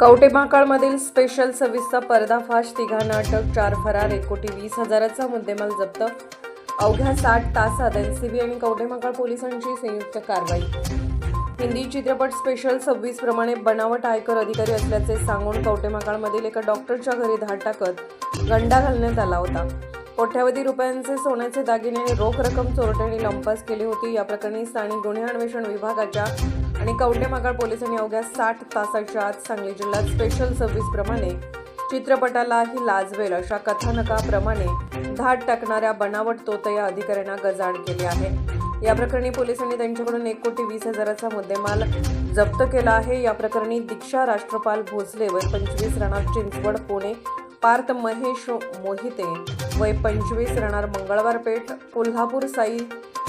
कवटेमाकाळमधील special सर्व्हिसचा पर्दाफाश तिघांना अटक चार फरार एक कोटी वीस हजाराचा मुद्देमाल जप्त. अवघ्या साठ तासात एनसीबी आणि कवटेमाकाळ पोलिसांची संयुक्त कारवाई. हिंदी चित्रपट स्पेशल सव्वीस प्रमाणे बनावट आयकर अधिकारी असल्याचे सांगून कवटेमाकाळमधील एका डॉक्टरच्या घरी धाड टाकत गंडा घालण्यात आला होता. कोट्यावधी रुपयांचे सोन्याचे दागिने आणि रोख रक्कम चोरट्यांनी लंपास केली होती. या प्रकरणी स्थानिक गुन्हे अन्वेषण विभागाच्या आणि कवटेमाकाळ पोलिसांनी अवघ्या साठ तासाच्या आत सांगली जिल्ह्यात स्पेशल सर्व्हिस प्रमाणे चित्रपटालाही लाजवेल अशा कथानकाप्रमाणे धाड टाकणाऱ्या बनावट तोतया अधिकाऱ्यांना गजाड केले आहे. या प्रकरणी पोलिसांनी त्यांच्याकडून एक कोटी वीस हजाराचा मुद्देमाल जप्त केला आहे. या प्रकरणी दीक्षा राष्ट्रपाल भोसले व पंचवीस रणात चिंचवड पुणे पार्थ महेश मोहिते वय पंचवीस राहणार मंगळवार पेठ कोल्हापूर साई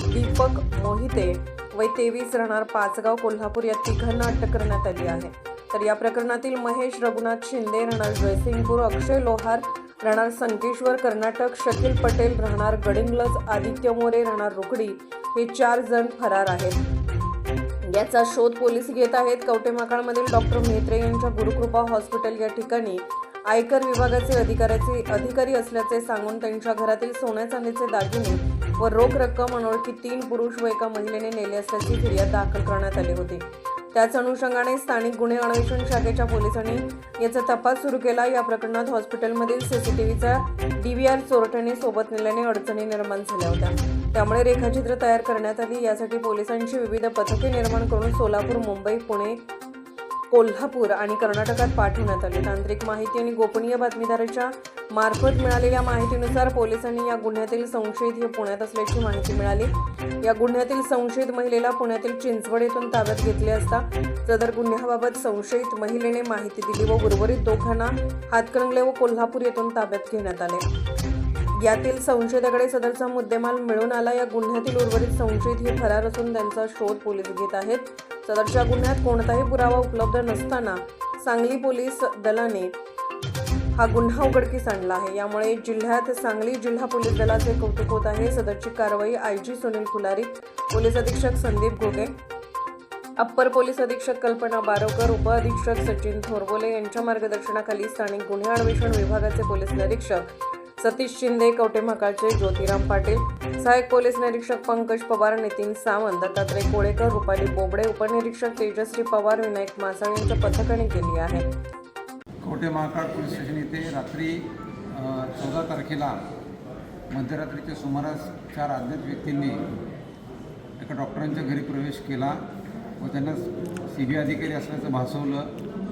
दीपक मोहिते वय तेवीस राहणार पाचगाव कोल्हापूर या तिघांना अटक करण्यात आली आहे. तर या प्रकरणातील महेश रघुनाथ शिंदे राहणार जयसिंगपूर अक्षय लोहार राहणार संकेश्वर कर्नाटक शकील पटेल राहणार गडिंगलज आदित्य मोरे राहणार रुकडी हे चार जण फरार आहेत. याचा शोध पोलीस घेत आहेत. कवटेमाकाळमधील डॉक्टर म्हेत्रे यांच्या गुरुकृपा हॉस्पिटल या ठिकाणी आयकर विभागाचे अधिकाऱ्याचे अधिकारी असल्याचे सांगून त्यांच्या घरातील सोन्या चांदीचे दागिने व रोख रक्कम अनोळखी तीन पुरुष व एका महिलेने नेले असल्याची फिर्याद दाखल करण्यात आली होती. त्याच अनुषंगाने स्थानिक गुन्हे अन्वेषण शाखेच्या पोलिसांनी याचा तपास सुरू केला. या प्रकरणात हॉस्पिटलमधील सीसीटीव्हीचा डीव्हीआर चोरट्याने सोबत नेल्याने अडचणी निर्माण झाल्या होत्या. त्यामुळे रेखाचित्र तयार करण्यात आली. यासाठी पोलिसांची विविध पथके निर्माण करून सोलापूर मुंबई पुणे कोल्हापूर आणि कर्नाटकात पाठवण्यात आले. तांत्रिक माहिती आणि गोपनीय बातमीदाराच्या मार्फत मिळालेल्या माहितीनुसार पोलिसांनी या गुन्ह्यातील संशयित हे पुण्यात असल्याची माहिती मिळाली. या गुन्ह्यातील संशयित महिलेला पुण्यातील चिंचवड येथून ताब्यात घेतले असता सदर गुन्ह्याबाबत संशयित महिलेने माहिती दिली व उर्वरित दोघांना हातकणंगले व कोल्हापूर येथून ताब्यात घेण्यात आले. यातील संशयिताकडे सदरचा मुद्देमाल मिळून आला. या गुन्ह्यातील उर्वरित संशयित हे फरार असून त्यांचा शोध पोलीस घेत आहेत. सदरच्या गुन्ह्यात कोणताही पुरावा उपलब्ध नसताना सांगली पोलीस दलाने हा गुन्हा उघडकीस आणला आहे. यामुळे जिल्ह्यात सांगली जिल्हा पोलीस दलाचे कौतुक होत आहे. सदरची कारवाई I G Sunil Phulari police अधीक्षक संदीप घोगे अप्पर पोलीस अधीक्षक कल्पना बारोकर उपअधीक्षक सचिन थोरबोले यांच्या मार्गदर्शनाखाली स्थानिक गुन्हे अन्वेषण विभागाचे पोलीस निरीक्षक सतीश शिंदे कवटेमहाकाळचे ज्योतिराम पाटील सहाय्यक पोलीस निरीक्षक पंकज पवार नितीन सावंत दत्तात्रय कोळेकर रुपाली बोबडे उपनिरीक्षक तेजश्री पवार विनायक मासाळ यांच्या पथकाने केली आहे. कवटे महाकाळ पोलीस स्टेशन येथे रात्री चौदा तारखेला मध्यरात्रीच्या सुमारास चार अज्ञात व्यक्तींनी एका डॉक्टरांच्या घरी प्रवेश केला व त्यांना सी बी अधिकारी असल्याचं भासवलं.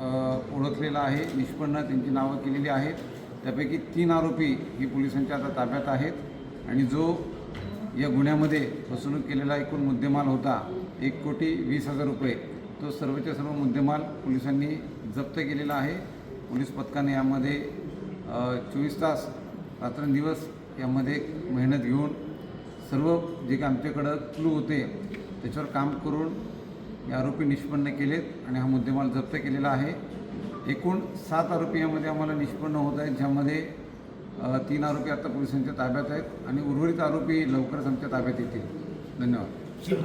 ओळखलेला आहे निष्पन्न त्यांची नावं केलेली आहेत. त्यापैकी तीन आरोपी ही पोलिसांच्या आता ताब्यात आहेत. आणि जो या गुन्ह्यामध्ये फसवणूक केलेला एकूण मुद्देमाल होता एक कोटी वीस हजार रुपये तो सर्वच्या सर्व मुद्देमाल पोलिसांनी जप्त केलेला आहे. पोलीस पथकाने यामध्ये चोवीस तास रात्रंदिवस यामध्ये मेहनत घेऊन सर्व जे काही आमच्याकडं क्लू होते त्याच्यावर काम करून आरोपी निष्पन्न केलेत आणि हा मुद्देमाल जप्त केलेला आहे. एकूण सात आरोपी यामध्ये आम्हाला निष्पन्न होत आहेत ज्यामध्ये तीन आरोपी आता पोलिसांच्या ताब्यात आहेत आणि उर्वरित आरोपी लवकरच आमच्या ताब्यात येतील. धन्यवाद.